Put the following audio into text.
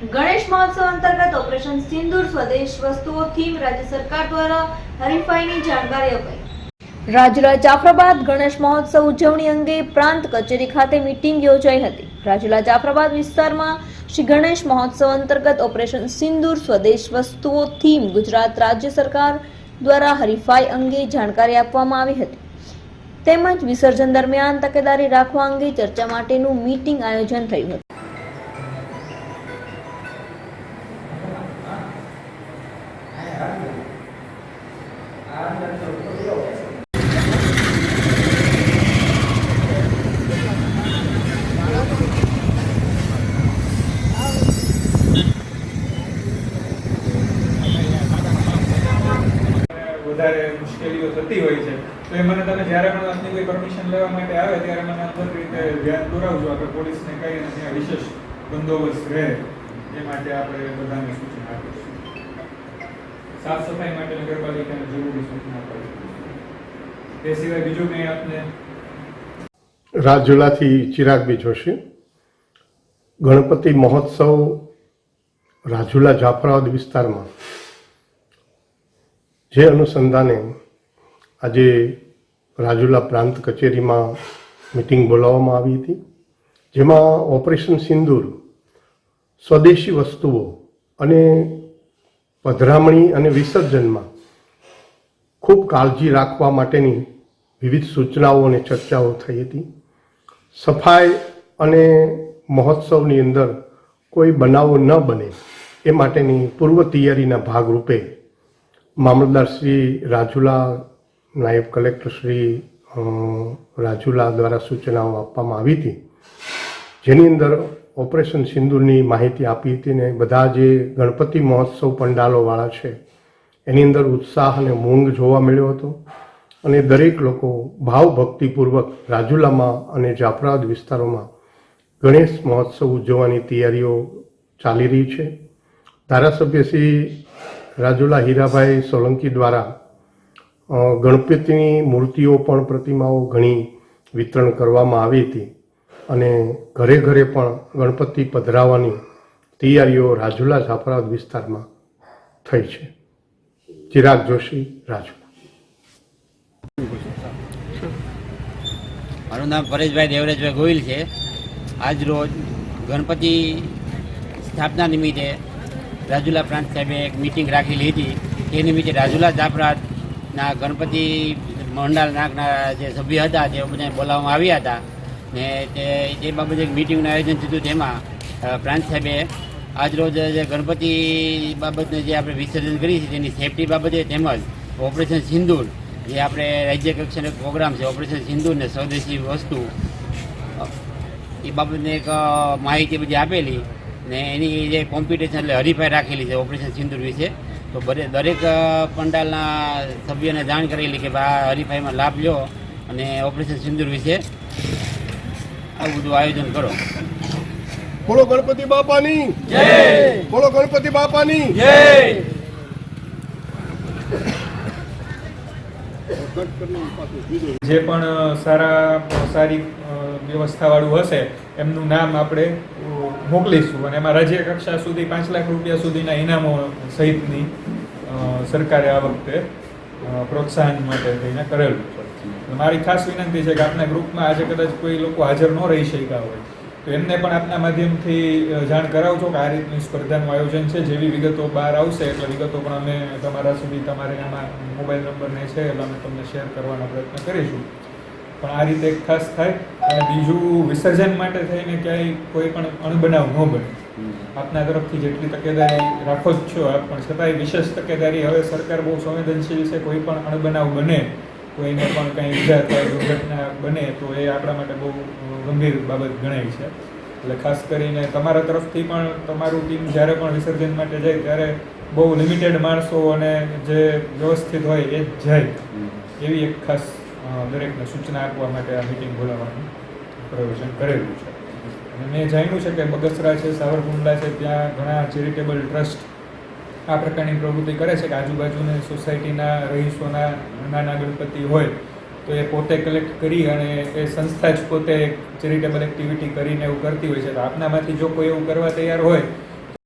ગણેશ મહોત્સવ અંતર્ગત ઓપરેશન સિંદૂર સ્વદેશ વસ્તુઓ થીમ રાજ્ય સરકાર દ્વારા હરીફાઈની જાણકારી અપાઈ. રાજુલા જાફરાબાદ ગણેશ મહોત્સવ ઉજવણી અંગે પ્રાંત કચેરી ખાતે મીટિંગ યોજાઈ હતી. રાજુલા જાફરાબાદ વિસ્તારમાં શ્રી ગણેશ મહોત્સવ અંતર્ગત ઓપરેશન સિંદૂર સ્વદેશ વસ્તુઓ થીમ ગુજરાત રાજ્ય સરકાર દ્વારા હરીફાઈ અંગે જાણકારી આપવામાં આવી હતી. તેમજ વિસર્જન દરમિયાન તકેદારી રાખવા અંગે ચર્ચા માટેનું મીટિંગ આયોજન થયું હતું. વધારે મુશ્કેલીઓ થતી હોય છે. તો એ મને તમે જ્યારે પણ આપની કોઈ પરમિશન લેવા માટે આવે, ત્યારે મને અંદર રીતે ધ્યાન દોરાવજો. આપણે પોલીસને કહીને ત્યાં વિશેષ બંદોબસ્ત રહે. એ માટે આપણે બધાને સૂચના આપીશું. સાફ સફાઈ માટે નગરપાલિકાને જરૂરી સૂચના આપીશું. એ સિવાય બીજું કંઈ આપને? રાજુલાથી ચિરાગબી જોશી. ગણપતિ મહોત્સવ રાજુલા જાફરાબાદ વિસ્તારમાં. જે અનુસંધાને આજે રાજુલા પ્રાંત કચેરીમાં મિટિંગ બોલાવવામાં આવી હતી, જેમાં ઓપરેશન સિંદૂર, સ્વદેશી વસ્તુઓ અને પધરામણી અને વિસર્જનમાં ખૂબ કાળજી રાખવા માટેની વિવિધ સૂચનાઓ અને ચર્ચાઓ થઈ હતી. સફાઈ અને મહોત્સવની અંદર કોઈ બનાવો ન બને એ માટેની પૂર્વ તૈયારીના ભાગરૂપે મામલતદાર શ્રી રાજુલા, નાયબ કલેક્ટર શ્રી રાજુલા દ્વારા સૂચનાઓ આપવામાં આવી હતી. જેની અંદર ઓપરેશન સિંદૂરની માહિતી આપી હતી ને બધા જે ગણપતિ મહોત્સવ પંડાલોવાળા છે, એની અંદર ઉત્સાહ અને મૂંગ જોવા મળ્યો હતો. અને દરેક લોકો ભાવભક્તિપૂર્વક રાજુલામાં અને જાફરાદ વિસ્તારોમાં ગણેશ મહોત્સવ ઉજવવાની તૈયારીઓ ચાલી રહી છે. ધારાસભ્ય શ્રી રાજુલા હીરાભાઈ સોલંકી દ્વારા ગણપતિની મૂર્તિઓ પણ પ્રતિમાઓ ઘણી વિતરણ કરવામાં આવી હતી અને ઘરે ઘરે પણ ગણપતિ પધરાવવાની તૈયારીઓ રાજુલા જાફરાબાદ વિસ્તારમાં થઈ છે. ચિરાગ જોશી, રાજુલા. મારું નામ પરેશભાઈ દેવરાજભાઈ ગોહિલ છે. આજ રોજ ગણપતિ સ્થાપના નિમિત્તે રાજુલા પ્રાંત સાહેબે એક મિટિંગ રાખેલી હતી. તે નિમિત્તે રાજુલા જાફરાતના ગણપતિ મંડળ નાગના જે સભ્ય હતા તે બધાને બોલાવવામાં આવ્યા હતા. ને તે તે બાબતે એક મિટિંગનું આયોજન થયું તેમાં. પ્રાંત સાહેબે આજ રોજ જે ગણપતિ બાબતને જે આપણે વિસર્જન કરી છે તેની સેફટી બાબતે તેમજ ઓપરેશન સિંદૂર, જે આપણે રાજ્ય કક્ષાનો પ્રોગ્રામ છે, ઓપરેશન સિંદૂર ને સ્વદેશી વસ્તુ એ બાબતને એક માહિતી બધી આપેલી. ને એની જે કોમ્પિટિશન એટલે હરીફાઈ રાખેલી છે ઓપરેશન સિંદૂર વિશે. તો દરેક પંડાલના સભ્યોને જાણ કરેલી કે ભાઈ આ હરીફાઈમાં લાભ લો અને ઓપરેશન સિંદૂર વિશે આવું બધું આયોજન કરો. બોલો ગણપતિ બાપાની. જય! બોલો ગણપતિ બાપાની. જય! જે પણ સારા સારી વ્યવસ્થાવાળું હશે એમનું નામ આપણે મોકલીશું અને એમાં રાજ્ય કક્ષા સુધી પાંચ લાખ રૂપિયા સુધીના ઇનામો સહિતની સરકારે આ વખતે પ્રોત્સાહન માટે થઈને કરેલું છે. મારી ખાસ વિનંતી છે કે આપના ગ્રુપમાં આજે કદાચ કોઈ લોકો હાજર ન રહી શક્યા હોય, તો એમને પણ આપના માધ્યમથી જાણ કરાવજો કે આ રીતની સ્પર્ધાનું આયોજન છે. જેવી વિગતો બહાર આવશે, એટલે વિગતો પણ અમે તમારા સુધી, તમારે આમાં મોબાઈલ નંબર ને છે, એટલે અમે તમને શેર કરવાનો પ્રયત્ન કરીશું. પણ આ રીતે એક ખાસ થાય અને બીજું વિસર્જન માટે થઈને ક્યાંય કોઈ પણ અણબનાવ ન બને. આપના તરફથી જેટલી તકેદારી રાખો જ છો આપ પણ છતાંય વિશેષ તકેદારી હવે સરકાર બહુ સંવેદનશીલ છે કોઈ પણ અણબનાવ બને કોઈને પણ કંઈ ઈજા થાય દુર્ઘટના બને તો એ આપણા માટે બહુ ગંભીર બાબત ગણાય છે. એટલે ખાસ કરીને તમારા તરફથી પણ તમારું ટીમ જ્યારે પણ વિસર્જન માટે જાય ત્યારે બહુ લિમિટેડ માણસો અને જે વ્યવસ્થિત હોય એ જ જાય. એવી એક ખાસ દરેકને સૂચના આપવા માટે આ મિટિંગ બોલાવવાનું પ્રયોજન કરેલું છે. અને મેં જાણ્યું છે કે બગસરા છે, સાવરકુંડલા છે, ત્યાં ઘણા ચેરિટેબલ ટ્રસ્ટ આ પ્રકારની પ્રવૃત્તિ કરે છે કે આજુબાજુને સોસાયટીના રહીશોના નાના ગણપતિ હોય તો એ પોતે કલેક્ટ કરી અને એ સંસ્થા જ પોતે ચેરિટેબલ એક્ટિવિટી કરીને એવું કરતી હોય છે. તો આપનામાંથી જો કોઈ એવું કરવા તૈયાર હોય